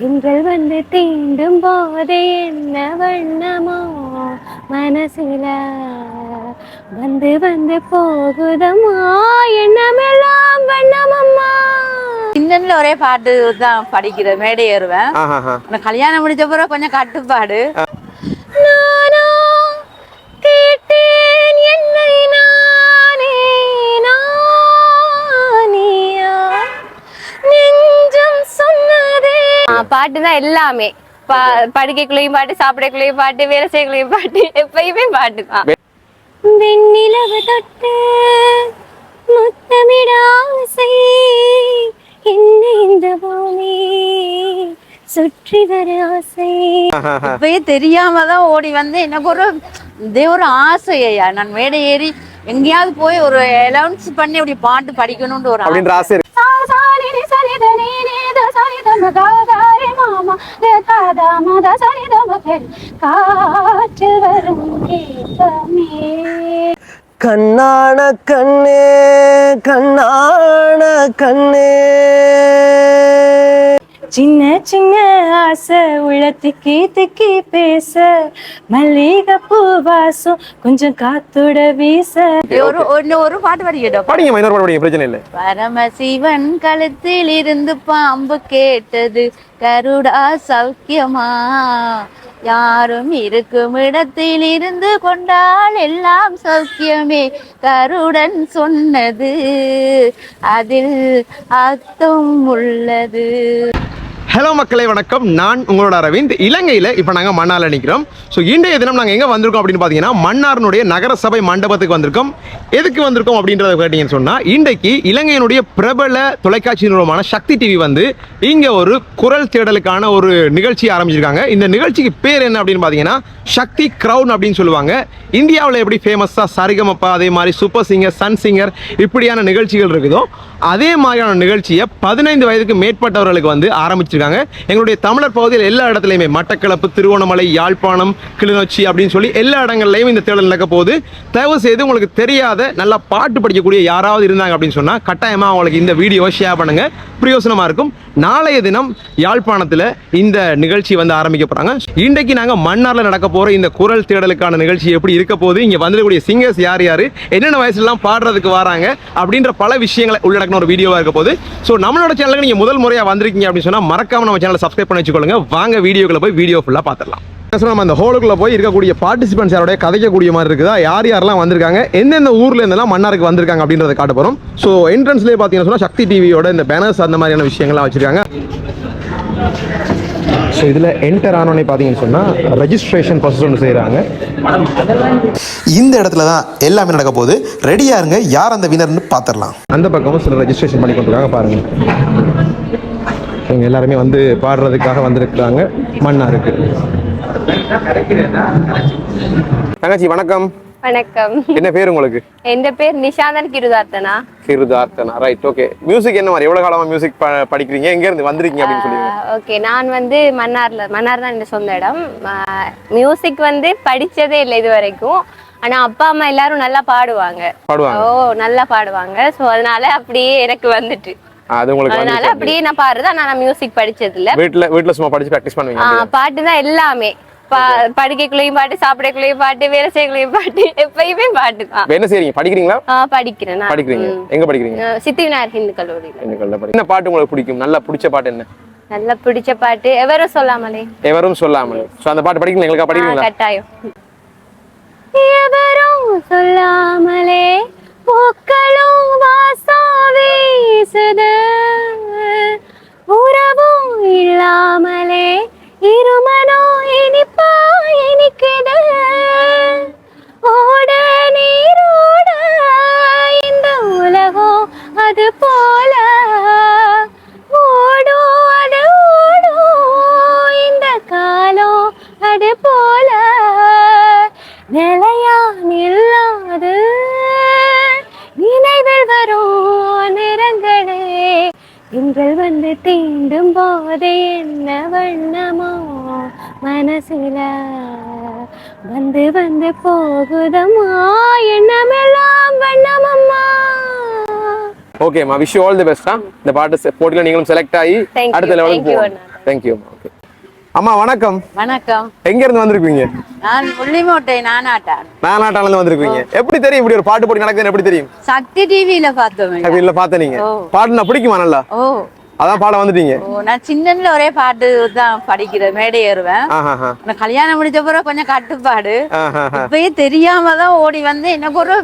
திங்கள் வந்து தீண்டும் போது என்ன வண்ணமோ மனசுல வந்து வந்து போகுதம்மா? எண்ணமெல்லாம் வண்ணமம்மா. சின்னன்ல ஒரே பாட்டு தான் படிக்கிற மேடை ஏறுவேன். கல்யாணம் முடிச்ச பிறகு கொஞ்சம் கட்டுப்பாடு. பாட்டு தான் எல்லாமே. பா- படுக்கைக்குள்ளேயும் பாட்டு சாப்பிடக்குள்ளேயும் பாட்டு வேலை செய்யக்குள்ளேயும் பாட்டு எப்பயுமே பாட்டு தான். வெண்ணிலவு தொட்டு முத்தமிட ஆசை. என்ன இந்த பூமி? சுற்றி வர ஆசை. இப்பயே தெரியாம தான் ஓடி வந்து எனக்கு ஒரு இதே ஒரு ஆசையா நான் மேடை ஏறி எங்கேயாவது போய் ஒரு அலௌன்ஸ் பண்ணி அப்படி பாட்டு படிக்கணும்னு ஒரு ஆசை. அப்படின்ற சரித இருக்கு சா சா நி நி ச நி த காற்று வரும் கண்ணான கண்ணே கண்ணான கண்ணே சின்ன சின்ன ஆசை உள்ள திக்கி திக்கி பேச. மல்லிகைப்பூ வாசம் கொஞ்சம் காத்துட வீச. ஒரு ஒரு ஒரு பாட்டு படிக்கட்டும். படிங்க பிரச்சனை இல்லை. பரமசிவன் கழுத்தில் இருந்து பாம்பு கேட்டது கருடா சௌக்கியமா? யாரும் இருக்கும் இடத்தில் இருந்து கொண்டால் எல்லாம் சௌக்கியமே? கருடன் சொன்னது அதில் அர்த்தம் உள்ளது. ஹலோ மக்களே வணக்கம். நான் உங்களோட அரவிந்த். இலங்கையில் இப்போ நாங்கள் மன்னாரில் நிற்கிறோம் ஸோ இன்றைய தினம் நாங்கள் எங்கே வந்திருக்கோம் அப்படின்னு பார்த்தீங்கன்னா மன்னாரினுடைய நகரசபை மண்டபத்துக்கு வந்திருக்கோம். எதுக்கு வந்திருக்கோம் அப்படின்றத கேட்டீங்கன்னு சொன்னால் இன்றைக்கு இலங்கையினுடைய பிரபல தொலைக்காட்சி நிறுவனமான சக்தி டிவி வந்து இங்கே ஒரு குரல் தேடலுக்கான ஒரு நிகழ்ச்சி ஆரம்பிச்சிருக்காங்க. இந்த நிகழ்ச்சிக்கு பேர் என்ன அப்படின்னு பார்த்தீங்கன்னா சக்தி க்ரௌன் அப்படின்னு சொல்லுவாங்க. இந்தியாவில் எப்படி ஃபேமஸாக சரிகமப்பா அதே மாதிரி சூப்பர் சிங்கர் சன் சிங்கர் இப்படியான நிகழ்ச்சிகள் இருக்குதோ அதே மாதிரியான நிகழ்ச்சியை பதினைந்து வயதுக்கு மேற்பட்டவர்களுக்கு வந்து ஆரம்பிச்சிருக்காங்க. எங்களுடைய தமிழர் பகுதியில் எல்லா இடத்துலையுமே மட்டக்களப்பு திருவண்ணாமலை யாழ்ப்பாணம் கிளிநொச்சி அப்படின்னு சொல்லி எல்லா இடங்கள்லையும் இந்த தேடல் நடக்க போகுது. தயவு செய்து உங்களுக்கு தெரியாத நல்லா பாட்டு படிக்கக்கூடிய யாராவது இருந்தாங்க அப்படின்னு சொன்னால் கட்டாயமாக அவங்களுக்கு இந்த வீடியோவை ஷேர் பண்ணுங்கள் பிரயோசனமாக இருக்கும். நாளைய தினம் யாழ்ப்பாணத்தில் இந்த நிகழ்ச்சி வந்து ஆரம்பிக்க போகிறாங்க இன்றைக்கு நாங்கள் மன்னாரில் நடக்க போகிற இந்த குரல் தேடலுக்கான நிகழ்ச்சி எப்படி இருக்க போகுது இங்கே வந்துடக்கூடிய சிங்கர்ஸ் யார் யார் என்னென்ன வயசுலாம் பாடுறதுக்கு வராங்க அப்படின்ற பல விஷயங்களை உள்ளடக்கின ஒரு வீடியோவாக இருக்க போது ஸோ நம்மளோட சேனலுக்கு நீங்கள் முதல் முறையாக வந்திருக்கீங்க அப்படின்னு சொன்னால் மறக்காம நம்ம சேனலை சப்ஸ்கிரைப் பண்ணி வச்சுக்கொள்ளுங்க வாங்க வீடியோக்களை போய் வீடியோ ஃபுல்லாக பார்த்துடலாம் சார் நம்ம அந்த ஹோலுக்குள்ள போய் இருக்கக்கூடிய பார்ட்டிசிபென்ட்ஸ் யாரோட கதைக்கக்கூடிய மாதிரி இருக்குதா? யார் யாரெல்லாம் வந்திருக்காங்க? எந்தெந்த ஊர்ல இருந்தெல்லாம் மன்னாருக்கு வந்திருக்காங்க அப்படின்றத காட்ட போறோம். ஸோ என்ட்ரன்ஸ்லேயே பார்த்தீங்கன்னா சொன்னா சக்தி டிவியோட இந்த பேனர்ஸ் அந்த மாதிரியான விஷயங்கள்லாம் வச்சிருக்காங்க. ஸோ இதில் என்டர் ஆனோடனே பார்த்தீங்கன்னு சொன்னால் ரெஜிஸ்ட்ரேஷன் ப்ராசஸ் ஒன்று செய்கிறாங்க இந்த இடத்துல தான் எல்லாமே நடக்க போகுது. ரெடியா இருங்க யார் அந்த வினர்னு பார்த்துடலாம் அந்த பக்கமும் சில ரெஜிஸ்ட்ரேஷன் பண்ணி கொண்டிருக்காங்க பாருங்க. இவங்க எல்லாருமே வந்து பாடுறதுக்காக வந்திருக்கிறாங்க மன்னாருக்கு. தங்கச்சி வணக்கம். வணக்கம். என்ன பேர் உங்களுக்கு? என் பேர்? நிஷாந்தன் கிருதார்த்தனா. கிருதார்த்தனா. ரைட் ஓகே மியூசிக் என்ன மாதிரி? எவ்வளவு காலமா மியூசிக் படிக்கிறீங்க? எங்க இருந்து வந்திருக்கீங்க அப்படின்னு சொல்லுவீங்க ஓகே நான் வந்து மன்னார்ல மன்னார் தான் என் சொந்த இடம். மியூசிக் வந்து படிச்சதே இல்லை இது வரைக்கும் ஆனா அப்பா அம்மா எல்லாரும் நல்லா பாடுவாங்க. பாடுவாங்க. ஓ நல்லா பாடுவாங்க. சோ அதனால அப்படியே எனக்கு வந்துட்டு. அது உங்களுக்கு அதனால அப்படியே நான் பாடுறது ஆனா நான் மியூசிக் படிச்சது இல்ல வீட்ல வீட்ல சும்மா படிச்சு ப்ராக்டிஸ் பண்ணுவீங்க பாட்டு தான் எல்லாமே. படுக்கைக்குள்ளேயும் பாட்டு சாப்பிடக்குள்ளேயும் பாட்டு வேலை செய்யக்குள்ளேயும் பாட்டு எப்பயுமே பாட்டு தான் என்ன செய்றீங்க? படிக்கிறீங்களா? படிக்கிறேன். படிக்கிறீங்க. எங்க படிக்கிறீங்க? சித்தி விநாயகர் ஹிந்து கல்லூரியில. என்ன பாட்டு உங்களுக்கு பிடிக்கும்? நல்லா பிடிச்ச பாட்டு என்ன? நல்லா பிடிச்ச பாட்டு எவரும் சொல்லாமலே. எவரும் சொல்லாமல். சோ அந்த பாட்டு படிக்கிறீங்க எங்களுக்கா படிக்கிறீங்களா? கட்டாயம். எவரும் சொல்லாமலே பூக்களும் வாசம் எண்ணமெல்லாம் வண்ணமம்மா. ஓகேம்மா விஷ் ஆல் தி பெஸ்டா இந்த பாட்டு போட்டியில் நீங்களும் செலக்ட் ஆகி Thank you, அடுத்த லெவலுக்கு அண்ணா. தேங்க்யூ அம்மா ஓகே அம்மா வணக்கம். வணக்கம். எங்க இருந்து வந்திருக்கீங்க நான் புள்ளிமோட்டை நானாட்டான் நானாட்டால இருந்து வந்திருக்கீங்க எப்படி தெரியும் இப்படி ஒரு பாட்டு போட்டி நடக்குதுன்னு எப்படி தெரியும்? சக்தி டிவியில பார்த்தோம் இல்ல பார்த்த நீங்க. ஓ. பாட்டுனா பிடிக்குமா நல்லா? ஓ. அதான் பாட வந்துட்டீங்க. நான் சின்னதுல ஒரே பாட்டு தான் படிக்கிறேன் மேடை ஏறுவேன். நான் கல்யாணம் முடிச்ச பிறகு கொஞ்சம் கட்டுப்பாடு. இப்பயே தெரியாம தான் ஓடி வந்து எனக்கு ஒரு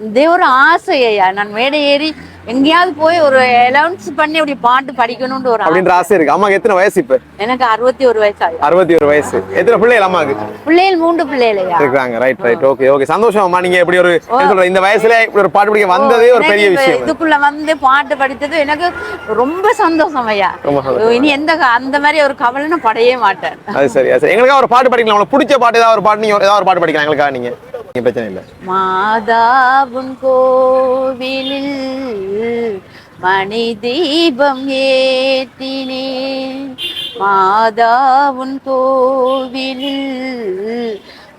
இதே ஒரு ஆசையா நான் மேடை ஏறி எங்கேயாவது போய் ஒரு அலௌன்ஸ் பண்ணி அப்படி பாட்டு படிக்கணும்னு ஒரு ஆசை. அப்படின்ற ஆசை. இருக்கு. அம்மாக்கு எத்தனை வயசு இப்ப? எனக்கு அறுபத்தி ஒரு வயசு ஆகுது அறுபத்தி ஒரு வயசு. எத்தனை பிள்ளைகள் அம்மாக்கு? பிள்ளைகள் மூன்று பிள்ளைகளையா இருக்காங்க ரைட் ரைட் ஓகே ஓகே சந்தோஷம் அம்மா. நீங்க இப்படி ஒரு சொல்றது இந்த வயசுல இப்படி ஒரு பாட்டு படிக்க வந்ததே ஒரு பெரிய விஷயம். இதுக்குள்ள வந்து பாட்டு படித்தது எனக்கு ரொம்ப சந்தோஷம் ஐயா. ரொம்ப சந்தோஷம். இனி எந்த அந்த மாதிரி ஒரு கவலை நான் படையே மாட்டேன். அது சரி சரி. எங்களுக்காக ஒரு பாட்டு படிக்கலாம். உங்களுக்கு பிடிச்ச பாட்டு ஏதாவது ஒரு பாட்டு நீங்க ஏதாவது ஒரு பாட்டு படிக்கலாம் எங்களுக்காக நீங்க. பிரச்சனை இல்லை. மாதாவும் கோவிலில் மணி தீபம் ஏற்றினேன் மாதாவுன் கோவிலில்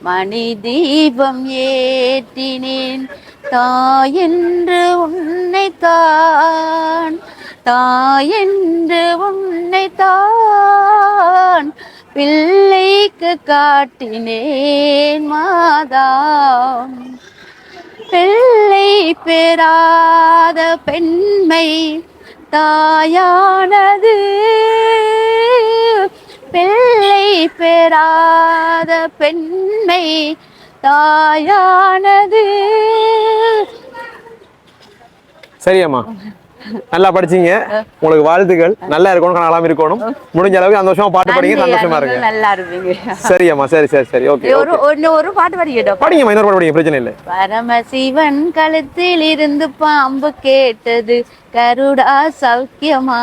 மணி தீபம் ஏற்றினேன் தாயென்று உன்னை தான் தாயென்று உன்னை தான். பிள்ளை பிள்ளைக்கு காட்டினேன் மாதா. பிள்ளை பெறாத பெண்மை தாயானது. பிள்ளை பெறாத பெண்மை தாயானது. சரியம்மா. நல்லா படிச்சீங்க. உங்களுக்கு வாழ்த்துக்கள். நல்லா இருக்கணும் கனலாம் இருக்கணும். முடிஞ்ச அளவுக்கு சந்தோஷமா பாட்டு படிங்க சந்தோஷமா இருங்க. நல்லா இருப்பீங்க சரி அம்மா சரி சரி சரி. ஓகே ஒரு ஒரு- பாட்டு படிக்கட்டும் படிங்கம்மா இன்னொரு பாட்டு படிங்க பிரச்சனை இல்லை. பரமசிவன் கழுத்தில் இருந்து பாம்பு கேட்டது கருடா சௌக்கியமா?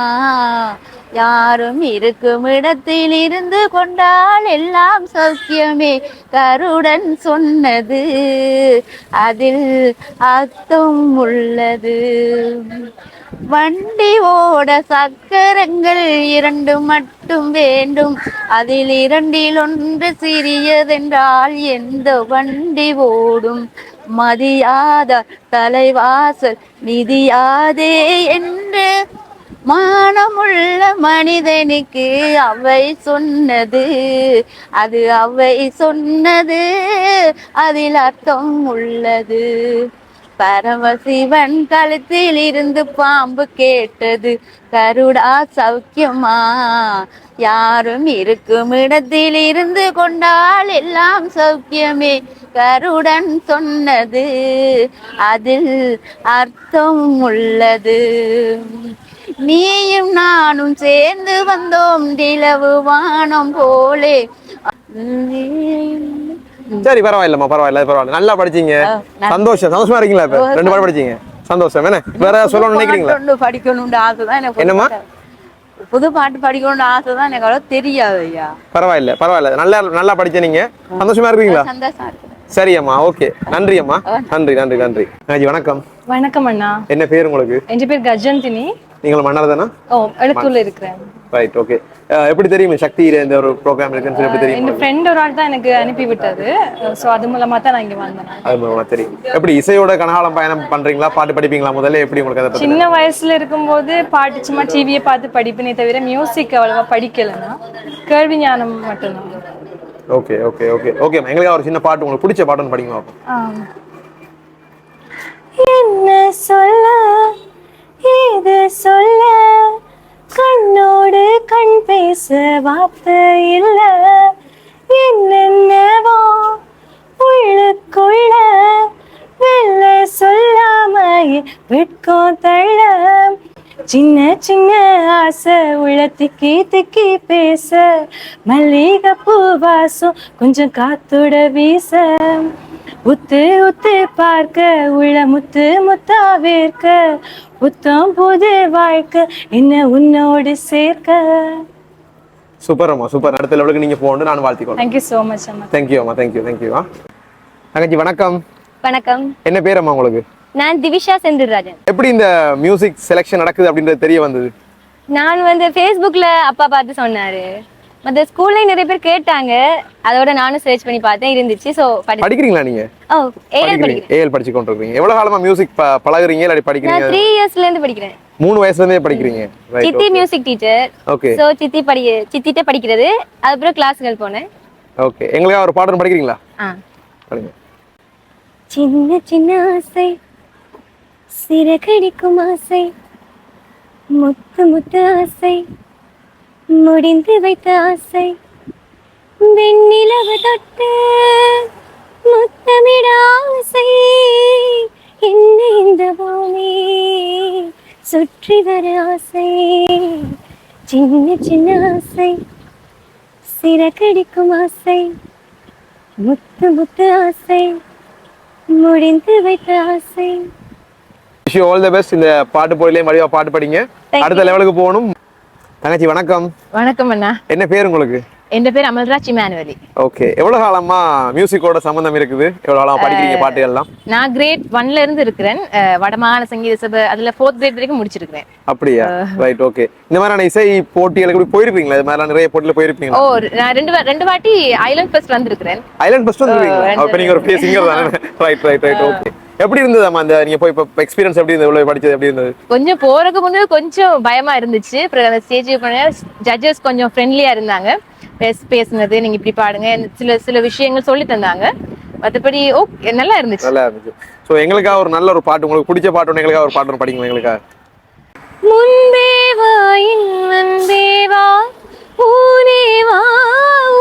யாரும் இருக்கும் இடத்தில் இருந்து கொண்டால் எல்லாம் சௌக்கியமே? கருடன் சொன்னது அதில் அர்த்தம் உள்ளது. வண்டி ஓட சக்கரங்கள் இரண்டு மட்டும் வேண்டும். அதில் இரண்டில் ஒன்று சிறியதென்றால் எந்த வண்டி ஓடும்? மதியாத தலைவாசல் நிதியாதே என்று மானமுள்ள மனிதனுக்கு அவை சொன்னது. அது அவை சொன்னது. அதில் அர்த்தம் உள்ளது. பரமசிவன் கழுத்தில் இருந்து பாம்பு கேட்டது கருடா சௌக்கியமா? யாரும் இருக்கும் இடத்தில் இருந்து கொண்டால் எல்லாம் சௌக்கியமே? கருடன் சொன்னது அதில் அர்த்தம் உள்ளது. நீயும் நானும் சேர்ந்து வந்தோம் நிலவு வானம் போலே. சரி பரவாயில்லம்மா பரவாயில்ல பரவாயில்ல. நல்லா படிச்சீங்க. சந்தோஷம். சந்தோஷமா இருக்கீங்களா இப்ப? ரெண்டு பாட்டு படிச்சீங்க. சந்தோஷம். என்ன? வேற சொல்லணும்னு நினைக்கிறீங்களா? படிக்கணும்னு ஆசை தான் எனக்கு என்னம்மா? புது பாட்டு படிக்கணும்னு ஆசை தான் எனக்கு. அவ்வளவு தெரியாது ஐயா. பரவாயில்ல பரவாயில்ல. நல்லா நல்லா படிச்ச நீங்க. சந்தோஷமா இருக்கீங்களா? சந்தோஷம் இருக்கு. சரி அம்மா ஓகே. நன்றி அம்மா. நன்றி. நன்றி நன்றி அஜி வணக்கம். வணக்கம் அண்ணா. என்ன பேர் உங்களுக்கு? என் பேர் கஜந்தினி. நீங்கள் மன்னர் தானே ஓ எழுத்தூர்ல இருக்கிறேன். ரைட் ஓகே எப்படி தெரியும்? சக்தி இந்த ஒரு ப்ரோக்ராம் இருக்குன்னு சொல்லி எப்படி தெரியும்? என் ஃப்ரெண்ட் ஒரு ஆள் தான் எனக்கு அனுப்பி விட்டது. ஸோ அது மூலமா தான் நான் இங்க வந்தேன். அது மூலமா தெரியும். எப்படி இசையோட கனகாலம் பயணம் பண்றீங்களா? பாட்டு படிப்பீங்களா முதல்ல? எப்படி உங்களுக்கு அதை சின்ன வயசுல இருக்கும்போது பாட்டு சும்மா டிவியை பார்த்து படிப்பேனே தவிர மியூசிக் அவ்வளவா படிக்கலைன்னா கேள்வி ஞானம் மட்டும்தான். ஓகே ஓகே ஓகே ஓகே எங்களுக்கு ஒரு சின்ன பாட்டு உங்களுக்கு பிடிச்ச பாட்டுன்னு படிங்க. என்ன சொல்ல இது சொல்ல கண்ணோடு கண் பேச வார்த்தை இல்ல. என்னென்னவோ உள்ளுக்குள்ள வெள்ள சொல்லாமையே வெட்கம் தள்ள. சின்ன சின்ன ஆசை உள்ள திக்கி திக்கி பேச. மல்லிகை பூ வாசம் கொஞ்சம் காத்துட வீச. உத்து உத்து பார்க்க உள்ள முத்து முத்தா வேர்க்க. புத்தம் புது வாழ்க்கை என்ன உன்னோடு சேர்க்க. சூப்பர் அம்மா சூப்பர். அடுத்த லெவலுக்கு நீங்க போகணும் நான் வாழ்த்திக்கொள்றேன். தேங்க்யூ ஸோ மச் அம்மா. தேங்க்யூ அம்மா. தேங்க்யூ தேங்க்யூ ஆ தங்கச்சி வணக்கம். வணக்கம். என்ன பேர் அம்மா உங்களுக்கு? நான் திவிஷா செந்தில்ராஜன். எப்படி இந்த மியூசிக் செலெக்ஷன் நடக்குது அப்படின்றது தெரிய வந்தது? நான் வந்து ஃபேஸ்புக்ல அப்பா பார்த்து சொன்னாரு. மத்த ஸ்கூல்ல நிறைய பேர் கேட்டாங்க. அதோட நானும் சர்ச் பண்ணி பார்த்தேன். இருந்துச்சு. படி படிக்கிறீங்களா நீங்க? ஓ ஏஎல் படிக்கிறேன். ஏஎல் படிச்சு கொண்டு இருக்கீங்க எவ்வளவு காலமா மியூசிக் பழகுறீங்க? நான் படிக்கிறீங்க த்ரீ இயர்ஸ்ல இருந்து படிக்கிறேன். மூணு வயசுல இருந்தே படிக்கிறீங்க. சித்தி மியூசிக் டீச்சர் ஓகே ஸோ சித்தி படி சித்திட்ட படிக்கிறது. அதுக்கப்புறம் கிளாஸ்கள் போனேன். ஓகே எங்களுக்காக ஒரு பாடம் படிக்கிறீங்களா? ஆ. படிங்க. சின்ன சின்ன ஆசை. சிறகடிக்கும் ஆசை. முத்து முத்து ஆசை. முடிந்து வைத்த ஆசை. வெண்ணிலவு தொட்டு முத்தமிட ஆசை. என்ன இந்த பூமி சுற்றி வர ஆசை? சின்ன சின்ன ஆசை. சிறகடிக்கும் ஆசை. முத்து முத்து ஆசை. முடிந்து வைத்த ஆசை. விஷ் ஆல் தி பெஸ்ட் இந்த பாட்டு போயிலே மடிவா பாட்டு படிங்க. அடுத்த லெவலுக்கு போகணும். தங்கச்சி வணக்கம். வணக்கம் அண்ணா. என்ன பேர் உங்களுக்கு? என் பேர் அமல்ராஜ் இமானுவலி. ஓகே. எவ்வளவு காலமா மியூசிக்கோட சம்பந்தம் இருக்குது? எவ்வளவு காலமா படிக்கிறீங்க பாட்டு எல்லாம்? நான் கிரேட் ஒன்ல இருந்து இருக்கிறேன். வடமாகாண சங்கீத சபை அதுல ஃபோர்த் கிரேட் வரைக்கும் முடிச்சிருக்கிறேன். அப்படியா? ரைட் ஓகே இந்த மாதிரியான இசை போட்டிகளுக்கு இப்படி போயிருப்பீங்களா? இது மாதிரிலாம் நிறைய போட்டியில போயிருப்பீங்களா? ஓ நான் ரெண்டு ரெண்டு வாட்டி ஐலண்ட் ஃபெஸ்ட் வந்திருக்கிறேன். ஐலாண்ட் ஃபர்ஸ்ட் வந்துருக்கீங்களா அப்ப நீங்க ஒரு பெரிய சிங்கர் தானே. ரைட் ரைட் ரைட் ஓகே எப்படி இருந்தது அம்மா அந்த நீங்க போய் இப்போ எக்ஸ்பீரியன்ஸ் எப்படி இருந்தது? இவ்வளவு படிச்சது எப்படி இருந்தது? கொஞ்சம் போறதுக்கு முன்னாடி கொஞ்சம் பயமா இருந்துச்சு. அப்புறம் அந்த ஸ்டேஜ் ஜட்ஜஸ் கொஞ்சம் ஃப்ரெண்ட்லியா இருந்தாங்க. பேச பேசுனது நீங்க இப்படி பாடுங்க. சில சில விஷயங்கள் சொல்லி தந்தாங்க. மற்றபடி ஓகே நல்லா இருந்துச்சு. நல்லா இருந்துச்சு. ஸோ எங்களுக்காக ஒரு நல்ல ஒரு பாட்டு உங்களுக்கு பிடிச்ச பாட்டு ஒன்று எங்களுக்காக ஒரு பாட்டு ஒன்று படிங்க எங்களுக்காக. முன்பேவா இன்னன்பேவா ஊனேவா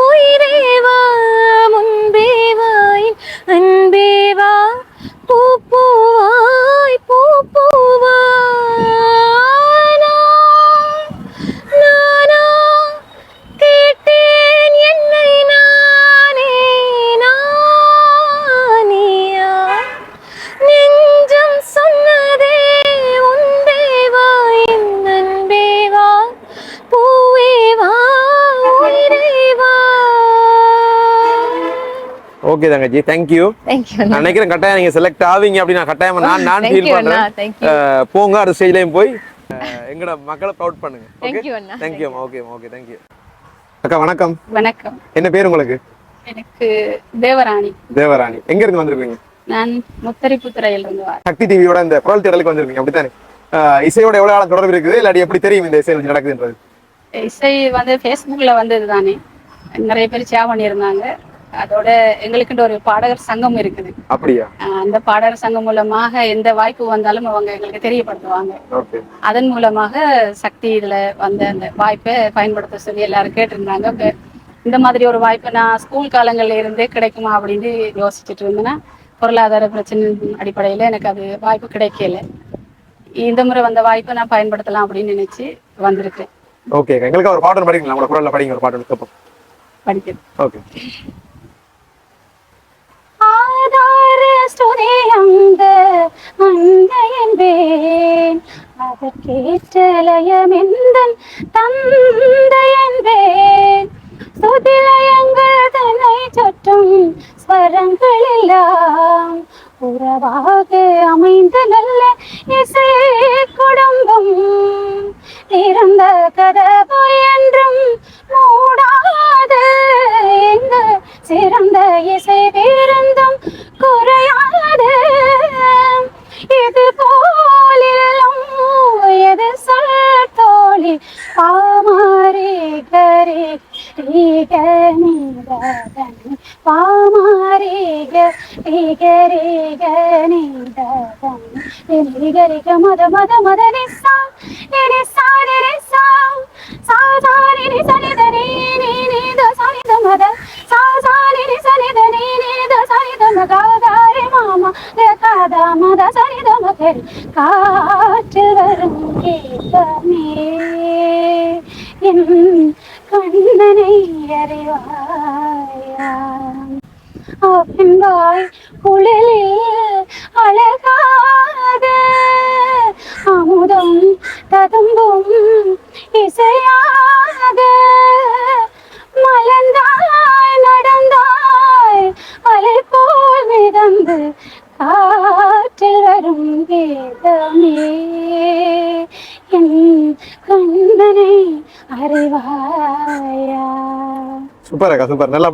உயிரேவா முன்பேவா அன்பேவா பூ பூவாய் பூ பூவா நானா ஓகே தங்கச்சி. தேங்க்யூ தேங்க்யூ நான் நினைக்கிறேன் கட்டாயம் நீங்க செலக்ட் ஆவீங்க அப்படின்னு நான் கட்டாயம் நான் நான் Thank ஃபீல் பண்றேன். Thank you. அஹ், போங்க அடுத்த ஸ்டேஜ்லயும் போய் எங்கட மக்களை ப்ரௌட் பண்ணுங்க. Thank you Anna, thank you okay okay thank you அக்கா வணக்கம். வணக்கம். என்ன பேர் உங்களுக்கு? எனக்கு தேவராணி. தேவராணி. எங்க இருந்து வந்திருக்கீங்க? நான் முத்தரிப்புத்துறையில் இருந்து சக்தி டிவியோட இந்த குரல் தேடலுக்கு வந்திருக்கீங்க. அப்படித்தானே? இசையோட எவ்வளவு காலம் தொடர்பு இருக்குது? இல்லாட்டி எப்படி தெரியும் இந்த இசை நடக்குதுன்றது? இசை வந்து ஃபேஸ்புக்ல வந்தது தானே நிறைய பேர் ஷேர் பண்ணியிருந்தாங்க. அதோட எங்களுக்குன்ற ஒரு பாடகர் சங்கம் இருக்குது. அப்படியா? அந்த பாடகர் சங்கம் மூலமாக எந்த வாய்ப்பு வந்தாலும் அவங்க எங்களுக்கு தெரியப்படுத்துவாங்க. அதன் மூலமாக சக்தி இதுல வந்த அந்த வாய்ப்பை பயன்படுத்த சொல்லி எல்லாரும் கேட்டிருந்தாங்க. இந்த மாதிரி ஒரு வாய்ப்பு நான் ஸ்கூல் காலங்கள்ல இருந்தே கிடைக்குமா அப்படின்னு யோசிச்சுட்டு இருந்தேன்னா பொருளாதார பிரச்சனை அடிப்படையில எனக்கு அது வாய்ப்பு கிடைக்கல. இந்த முறை வந்த வாய்ப்பை நான் பயன்படுத்தலாம் அப்படின்னு நினைச்சு வந்திருக்கேன். ஓகே எங்களுக்கு ஒரு ஒண்ணு படிங்களா உங்களோட குரல்ல படிங்க ஒரு கேட்போம். படிக்கிறேன். ஓகே. ஸ்துதி அந்த அந்த என்பேன். அதற்கேற்றலயமெந்தன் தந்தை என்பேன். சுதிலயங்கள் தன்னை சுற்றும் ஸ்வரங்கள் எல்லாம் உறவாக அமைந்த நல்ல இசை குடும்பம். திறந்த கதவு என்றும் மூடாத. எங்க சிறந்த இசை பேருந்தும் குறையாத. இது போலிலும் எது சொல் தோழி பாமாரி கரி ரீக நீதகனி பாமாரி ரீக ரீக நீதகனி ரீக மத மத மத நிசா நிசா நிசா சா சா நிரி சனி தனி நீ நீ த சனி த மத சா சா நிரி சனி தனி நீ த சனி த மக காரி மாமா த காத மத சனி த காற்று வரும் கேட்கமே என் கண்ணனை அறிவாயா அவன்பாய் குழலில் அழகாக அமுதம் ததும்பும் இசையாக மலர்ந்தாய் நடந்தாய் அலை போல் மிதந்து காற்றில் வரும் வேதமே. என் கண்ணனை அறிவாயா? சூப்பர் அக்கா சூப்பர். நல்லா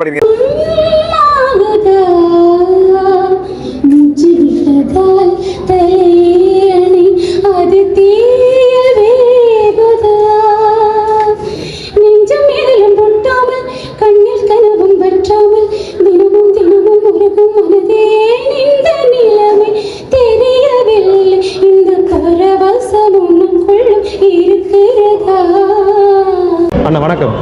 தலையணி அது தீயில் வேகுதா நெஞ்சம் எதிலும் பொட்டாமல் கண்ணில் கனவும் வற்றாமல் தினமும் தினமும் மனதே இந்த நிலைமை தெரியவில்லை. இந்த பரவசம் உனக்குள்ளும் இருக்கிறதா? அண்ணா வணக்கம்.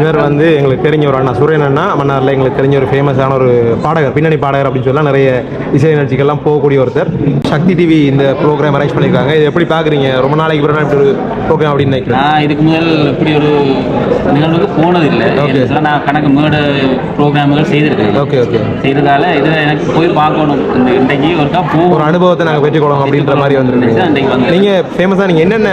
இவர் வந்து எங்களுக்கு தெரிஞ்ச ஒரு அண்ணா சூரியன் அண்ணா. மன்னாரில் எங்களுக்கு தெரிஞ்ச ஒரு ஃபேமஸான ஒரு பாடகர் பின்னணி பாடகர் அப்படின்னு சொல்லலாம். நிறைய இசை நிகழ்ச்சிகள்லாம் போகக்கூடிய ஒருத்தர். சக்தி டிவி இந்த ப்ரோக்ராம் அரேஞ்ச் பண்ணியிருக்காங்க இது எப்படி பார்க்குறீங்க ரொம்ப நாளைக்கு பிறகு இப்படி ஒரு ப்ரோக்ராம் அப்படின்னு நினைக்கிறேன். நான் இதுக்கு முதல் இப்படி ஒரு நிகழ்வுக்கு போனதில்லை. சொன்னா நான் கணக்கு மேடு ப்ரோக்ராம்கள் செய்திருக்கேன். ஓகே ஓகே செய்ததால இதில் எனக்கு போய் பார்க்கணும். இந்த இன்றைக்கு ஒருக்கா ஒரு போகணும் அனுபவத்தை நாங்கள் பெற்றுக்கொள்ளோம் அப்படின்ற மாதிரி வந்துருக்கீங்க நீங்கள் ஃபேமஸாக நீங்கள் என்னென்ன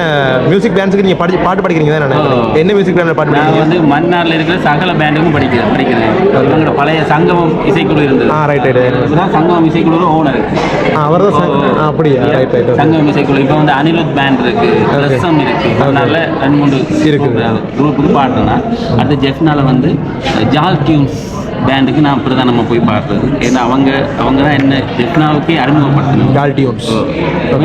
மியூசிக் பேண்ட்ஸுக்கு நீங்கள் பாடி பாட்டு படிக்கிறீங்க தான் நான் ஓ. என்ன மியூசிக் பேண்ட் பாட்டு நான் வந்து மன்னார்ல இருக்கிற சகல பேண்டுக்கும் படிக்கிறேன் படிக்கிறேன். இவங்களோட பழைய சங்கமம் இசைக்குழு இருந்தது. ஆ ரைட் ரைட் இதுதான் சங்கமம் இசைக்குழு ஓனர் அவர் தான் அப்படியா? ரைட் ரைட் சங்கமம் இசைக்குழு. இப்போ வந்து அனிருத் பேண்ட் இருக்கு. ரசம் இருக்கு. அதனால ரெண்டு மூணு இருக்குது. குரூப்புக்கு பாடுறேன்னா அடுத்து ஜெஃப்னால வந்து ஜால் டியூன்ஸ் பேண்டுக்கு நான் பிரதானமாக போய் பாடுறது ஏன்னா அவங்க அவங்க தான் என்ன ஜெஃப்னாவுக்கே அறிமுகப்படுத்தணும். கால் டியூன்ஸ்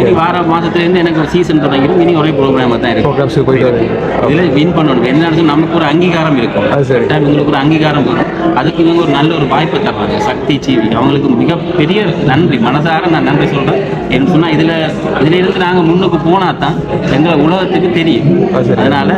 இனி வார மாதத்துலேருந்து எனக்கு ஒரு சீசன் தொடங்கிடும். இனி ஒரே ப்ரோக்ராமாக தான் இருக்கு. ப்ரோக்ராம்ஸுக்கு போயிட்டு வருவீங்க இதில் வின் பண்ணணும். என்ன நடக்கும் நமக்கு ஒரு அங்கீகாரம் இருக்கும். Time இவங்களுக்கு ஒரு அங்கீகாரம் வரும். அதுக்கு இவங்க ஒரு நல்ல ஒரு வாய்ப்பை தர்றாங்க சக்தி டிவி அவங்களுக்கு மிகப்பெரிய நன்றி. மனசார நான் நன்றி சொல்கிறேன் என்ன சொன்னால் இதில் இதில் இருந்து நாங்கள் முன்னுக்கு போனால் தான் எங்கள் உலகத்துக்கு தெரியும். அதனால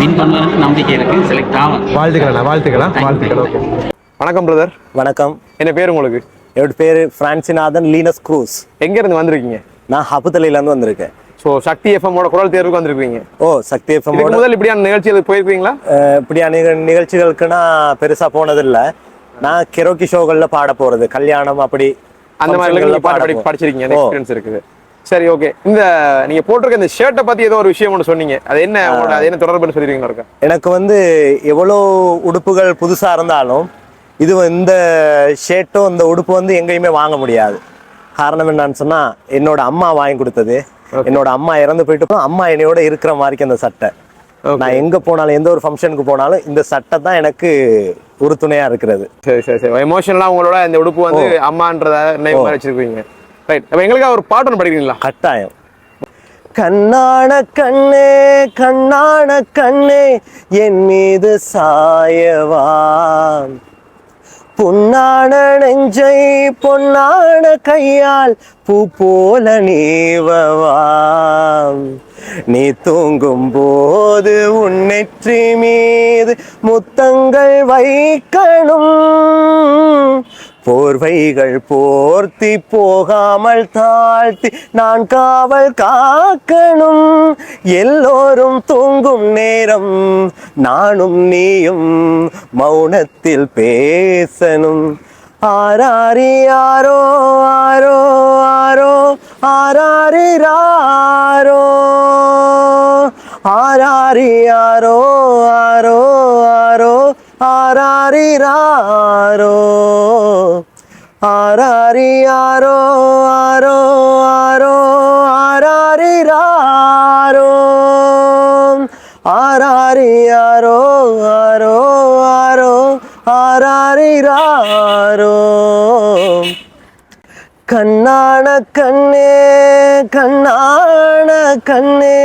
வின் பண்ணுவதற்கு நம்பிக்கை இருக்குது செலக்ட் ஆகும் வாழ்த்துக்களா வாழ்த்துக்கள் ஓகே வணக்கம் பிரதர் வணக்கம். என்ன பேர் உங்களுக்கு? என்னோட பேர் பிரான்சிநாதன் லீனஸ் க்ரூஸ். எங்க இருந்து வந்திருக்கீங்க? நான் ஹபுத்தலையிலேருந்து வந்திருக்கேன். ஸோ சக்தி எஃப்எம்மோட குரல் தேர்வுக்கு வந்திருக்கீங்க. ஓ சக்தி எஃப்எம்மோட முதல் இப்படியான நிகழ்ச்சி அது போயிருக்கீங்களா இப்படியான நிக- நிகழ்ச்சிகளுக்கு நான் பெருசாக போனதில்லை. நான் கெரோக்கி ஷோகளில் பாட போகிறது கல்யாணம் அப்படி அந்த மாதிரி பாட படிச்சிருக்கீங்க எக்ஸ்பீரியன்ஸ் இருக்குது. சரி ஓகே இந்த நீங்க போட்டிருக்க இந்த ஷர்ட்டை பத்தி ஏதோ ஒரு விஷயம் ஒன்று சொன்னீங்க. அது என்ன அது என்ன தொடர்புன்னு சொல்லிருக்கீங்களா இருக்கா? எனக்கு வந்து எவ்வளோ உடுப்புகள் புதுசாக இருந்தாலும் இது இந்த ஷர்ட்டும் இந்த உடுப்பு வந்து எங்கேயுமே வாங்க முடியாது. காரணம் என்னன்னு சொன்னால் என்னோட அம்மா வாங்கி கொடுத்தது. என்னோட அம்மா இறந்து போயிட்டு அம்மா என்னையோட இருக்கிற மாதிரிக்கு அந்த சட்டை. நான் எங்கே போனாலும் எந்த ஒரு ஃபங்க்ஷனுக்கு போனாலும் இந்த சட்டை தான் எனக்கு உறுதுணையாக இருக்கிறது. சரி சரி சரி. எமோஷனலா உங்களோட இந்த உடுப்பு வந்து அம்மான்றத நினைவு வச்சிருக்கீங்க. ரைட் அப்ப எங்களுக்காக ஒரு பாட்டு ஒன்று படிக்கிறீங்களா? கட்டாயம். கண்ணான கண்ணே கண்ணான கண்ணே என் மீது சாயவா? பொன்னான நெஞ்சை பொன்னான கையால் பூ போல நீவவா. நீ தூங்கும் போது உன்னெற்றி மீது முத்தங்கள் வைக்கணும். போர்வைகள் போர்த்தி போகாமல் தாழ்த்தி நான் காவல் காக்கணும். எல்லோரும் தூங்கும் நேரம் நானும் நீயும் மௌனத்தில் பேசணும். ஆராரி ஆரோ ஆரோ ஆரோ ஆராரி ஆரோ ஆராரி ஆரோ ஆரோ ஆரோ. ஆராரி ராரோ ஆராரி ஆரோ ஆரோ ஆரோ ஆராரி ராரோ ஆராரி ஆரோ ஆரோ ஆரோ ஆராரி ராரோ கண்ணான கண்ணே கண்ணான கண்ணே.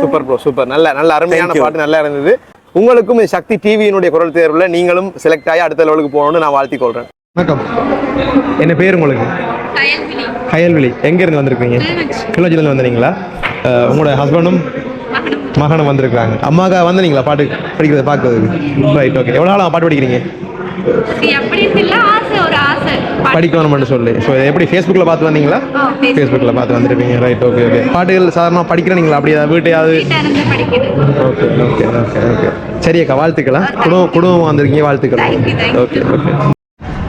Super bro super. நல்ல நல்ல அருமையான. பாட்டு நல்லா இருந்தது. உங்களுக்கும் இந்த சக்தி டிவியினுடைய குரல் தேர்வுல நீங்களும் செலக்ட் ஆகி அடுத்த லெவலுக்கு போகணும்னு நான் வாழ்த்தி கொள்றேன். வணக்கம். என்ன பேர் உங்களுக்கு? கயல்விழி. எங்க இருந்து வந்திருக்கீங்க? கிளர்ச்சியில இருந்து வந்தீங்களா? உங்களோட ஹஸ்பண்டும் மகனும். வந்திருக்காங்க அம்மாக்கா வந்தீங்களா பாட்டு படிக்கிறத பார்க்கறதுக்கு? ரைட் ஓகே எவ்வளோ நாளாக பாட்டு படிக்கிறீங்க? படிக்கணும்னு சொல்லி. ஸோ இதை எப்படி ஃபேஸ்புக்கில் பார்த்து வந்தீங்களா? ஃபேஸ்புக்கில் பார்த்து வந்திருப்பீங்க. ரைட் ஓகே ஓகே பாட்டுகள் சாதாரணமாக படிக்கிறீங்களா? அப்படியே வீட்டையாவது? இருந்து படிக்கிறது. ஓகே ஓகே ஓகே ஓகே சரி அக்கா வாழ்த்துக்களா குடும்பம் குடும்பம் வந்திருக்கீங்க. வாழ்த்துக்கள். ஓகே ஓகே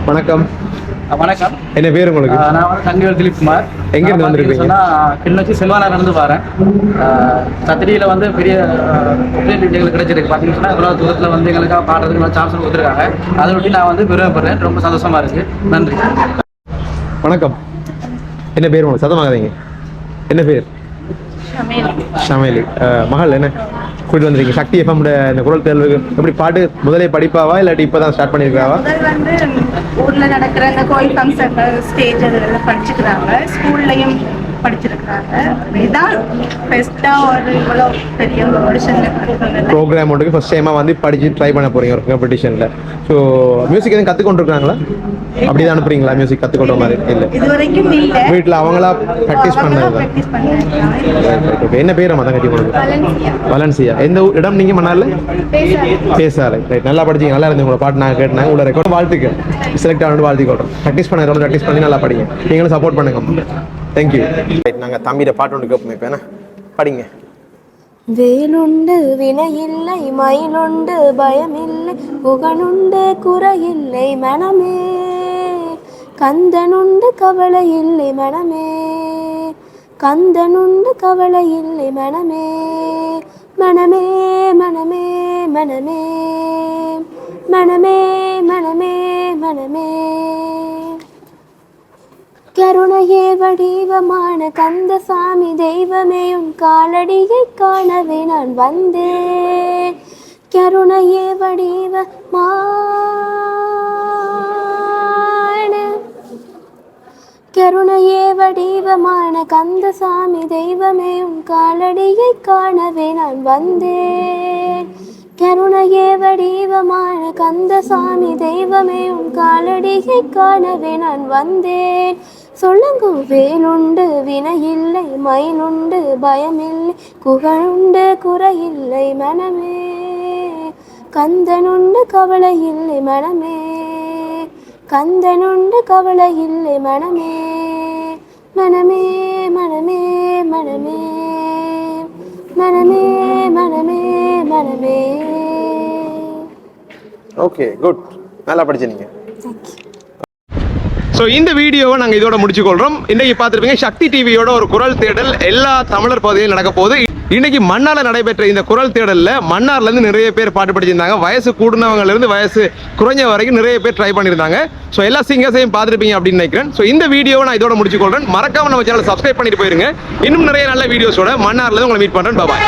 வணக்கம். வணக்கம். என்ன பேர் உங்களுக்கு? நான் வந்து தங்கவேல் திலீப்குமார். எங்க இருந்து நான் வந்திருக்கீங்க? கிளிநொச்சி செல்வானார் இருந்து வரேன். சத்திரியில வந்து பெரிய எங்களுக்கு கிடைச்சிருக்கு. பார்த்தீங்கன்னு சொன்னா இவ்வளோ தூரத்தில் வந்து எங்களுக்காக பாடுறதுக்கு சான்ஸ் கொடுத்துருக்காங்க. அதை ஒட்டி நான் வந்து பெருமைப்படுறேன். ரொம்ப சந்தோஷமா இருக்கு. நன்றி. வணக்கம். என்ன பேர் உங்களுக்கு? சத்தமாகாதீங்க. என்ன பேர்? ஷமேலி. மகள் என்ன? கூட்டிட்டு வந்திருக்கீங்க. சக்தி எஃப்எம் இந்த குரல் தேர்வுக்கு எப்படி பாட்டு முதலே படிப்பாவா இல்லாட்டி இப்பதான் ஸ்டார்ட் பண்ணிருக்காவா முதல் வந்து ஊர்ல நடக்கிற இந்த கோயில் ஃபங்க்ஷன் ஸ்டேஜ் அதெல்லாம் படிச்சுக்கிறாங்க. ஸ்கூல்லையும் படிச்சிருக்கிறாங்க. ஒரு இவ்வளோ பெரிய ப்ரோக்ராம் ஒன்றுக்கு ஃபர்ஸ்ட் டைமாக வந்து படிச்சு ட்ரை பண்ண போறீங்க ஒரு காம்படிஷனில் ஸோ மியூசிக் எதுவும் கற்றுக்கொண்டு இருக்காங்களா அப்படி தான் அனுப்புறீங்களா? மியூசிக் கற்றுக்கொண்ட மாதிரி? இல்லை. இது வரைக்கும் இல்லை. வீட்டில் அவங்களா ப்ராக்டிஸ் பண்ணது? என்ன பேர் மதம் கட்டி உங்களுக்கு? வலன்சியா எந்த இடம் நீங்கள் மணால பேசாலை. ரைட் நல்லா படிச்சீங்க. நல்லா இருந்து உங்களை பாட்டு நான் கேட்டேன். உங்களை ரெக்கார்ட் வாழ்த்துக்கு செலக்ட் ஆகிட்டு வாழ்த்துக்கொள்றோம் ப்ராக்டிஸ் பண்ண ப்ராக்டிஸ் பண்ணி நல்லா படிங்க. நீங்களும் சப்போர்ட் பண்ணுங்க தேங்க்யூ ரைட் நாங்கள் தம்பியிட பாட்டு ஒன்று கேட்போம் இப்போ என்ன? படிங்க. வேலுண்டு வினையில்லை மயிலுண்டு பயமில்லை புகனுண்டு குறையில்லை மனமே. கந்தனுண்டு கவலை இல்லை மனமே. கந்தனுண்டு கவலை இல்லை மனமே. மனமே மனமே மனமே. மனமே மனமே மனமே. கருணையே வடிவமான கந்தசாமி தெய்வமே உன் காலடியை காணவே நான் வந்தேன். கருணையே வடிவமான கருணையே வடிவமான கந்தசாமி தெய்வமே உன் காலடியை காணவே நான் வந்தேன். கருணையே வடிவமான கந்தசாமி தெய்வமே உன் காலடியை காணவே நான் வந்தேன். சொல்லுங்க வேலுண்டு வினையில்லை மயிலுண்டு பயமில்லை குகழுண்டு குறையில்லை மனமே. கந்தனுண்டு கவலை இல்லை மனமே. கந்தனுண்டு கவலை இல்லை மனமே. மனமே மனமே மனமே. மனமே மனமே மனமே. ஓகே குட் நல்லா படிச்சு நீங்கள் ஸோ இந்த வீடியோவை நாங்கள் இதோட முடிச்சுக்கொள்கிறோம் இன்னைக்கு பார்த்துருப்பீங்க சக்தி டிவியோட ஒரு குரல் தேடல். எல்லா தமிழர் பகுதியிலும் நடக்க போகுது. இன்னைக்கு மன்னார்ல நடைபெற்ற இந்த குரல் தேடலில் மன்னார்ல இருந்து நிறைய பேர் பாட்டு படிச்சிருந்தாங்க. வயசு கூடுனவங்கலேருந்து வயசு குறைஞ்ச வரைக்கும் நிறைய பேர் ட்ரை பண்ணியிருந்தாங்க ஸோ எல்லா சிங்கர்ஸையும் பார்த்துருப்பீங்க அப்படின்னு நினைக்கிறேன். ஸோ இந்த வீடியோவை நான் இதோட முடிச்சுக்கொள்கிறேன் மறக்காம நம்ம சேனல் சப்ஸ்கிரைப் பண்ணிட்டு போயிருங்க. இன்னும் நிறைய நல்ல வீடியோஸோட மன்னார்ல இருந்து உங்களை மீட் பண்ணுறேன் பாய்